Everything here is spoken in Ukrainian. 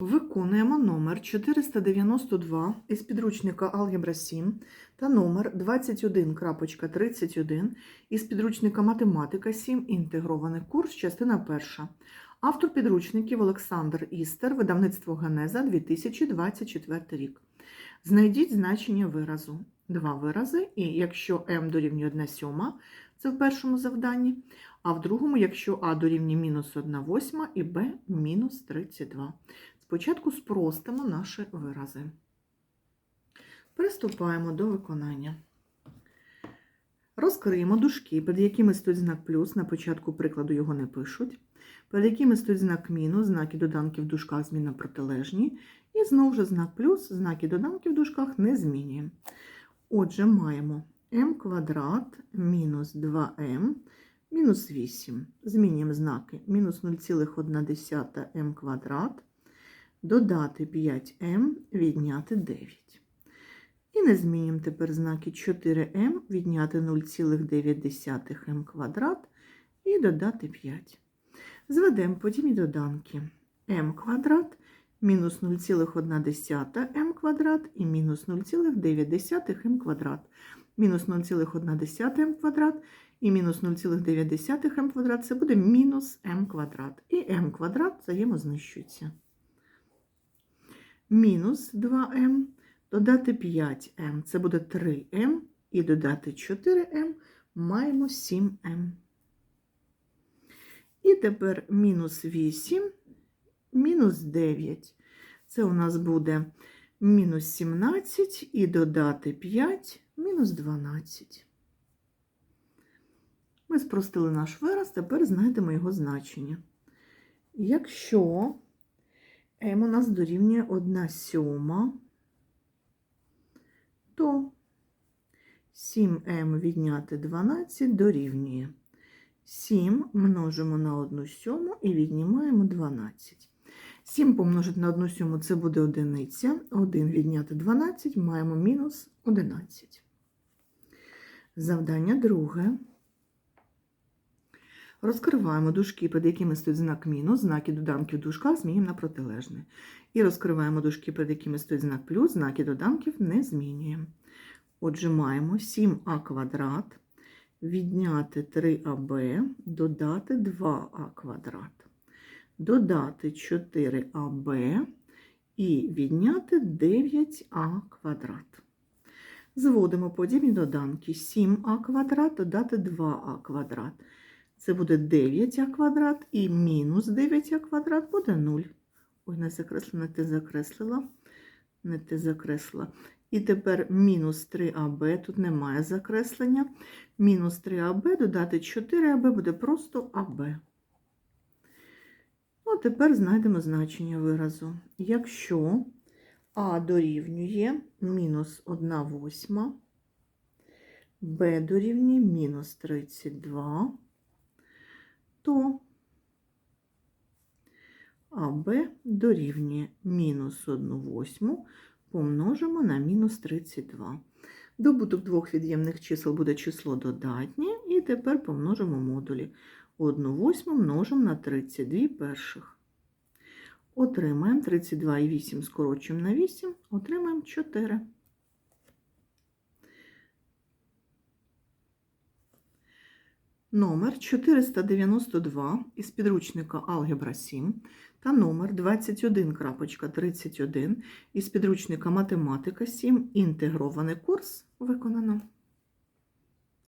Виконуємо номер 492 із підручника Алгебра 7 та номер 21.31 із підручника Математика 7. Інтегрований курс, частина 1. Автор підручників Олександр Істер, видавництво Генеза 2024 рік. Знайдіть значення виразу. Два вирази, і якщо m дорівнює 1 сьома, це в першому завданні, а в другому, якщо а дорівнює мінус 1 восьма і b мінус 32. Спочатку спростимо наші вирази. Приступаємо до виконання. Розкриємо дужки, перед якими стоїть знак плюс, на початку прикладу його не пишуть, перед якими стоїть знак мінус, знаки доданків в дужках змінно протилежні, і знову ж знак плюс, знаки доданків в дужках не змінюємо. Отже, маємо m квадрат мінус 2m мінус 8. Змінюємо знаки мінус 0,1 m квадрат додати 5m, відняти 9. І не змінюємо тепер знаки 4m, відняти 0,9m квадрат і додати 5. Зведемо подібні доданки m квадрат мінус 0,1m квадрат і мінус 0,9m квадрат. Мінус 0,1m квадрат і мінус 0,9m квадрат це буде мінус m квадрат. І m квадрат взаємознищується мінус 2m, додати 5m, це буде 3m, і додати 4m, маємо 7m. І тепер мінус 8, мінус 9. Це у нас буде мінус 17 і додати 5, мінус 12. Ми спростили наш вираз, тепер знайдемо його значення. Якщо m у нас дорівнює 1 сьома, то 7m відняти 12 дорівнює 7 множимо на 1 сьому і віднімаємо 12. 7 помножити на 1 сьому це буде одиниця. 1 відняти 12 маємо мінус 11. Завдання друге. Розкриваємо дужки, під якими стоїть знак мінус, знаки доданків в дужках змінюємо на протилежне. І розкриваємо дужки, під якими стоїть знак плюс, знаки доданків не змінюємо. Отже, маємо 7а квадрат, відняти 3аб, додати 2а квадрат, додати 4аб і відняти 9а квадрат. Зводимо подібні доданки 7а квадрат, додати 2а квадрат. Це буде 9а квадрат і мінус 9а квадрат буде 0. Ой, не закреслила, не те закреслила, не те закреслила. І тепер мінус 3аб, тут немає закреслення. Мінус 3аб додати 4аб буде просто АБ. Ну, тепер знайдемо значення виразу. Якщо А дорівнює мінус 1 восьма, Б дорівнює мінус 32, то АБ дорівнює мінус 1 восьму помножимо на мінус 32. Добуток двох від'ємних чисел буде число додатнє, і тепер помножимо модулі. 1 восьму множимо на 32 перших. Отримаємо 32 і 8 скорочуємо на 8, отримаємо 4. Номер 492 із підручника Алгебра 7 та номер 21.31 із підручника Математика 7. Інтегрований курс виконано.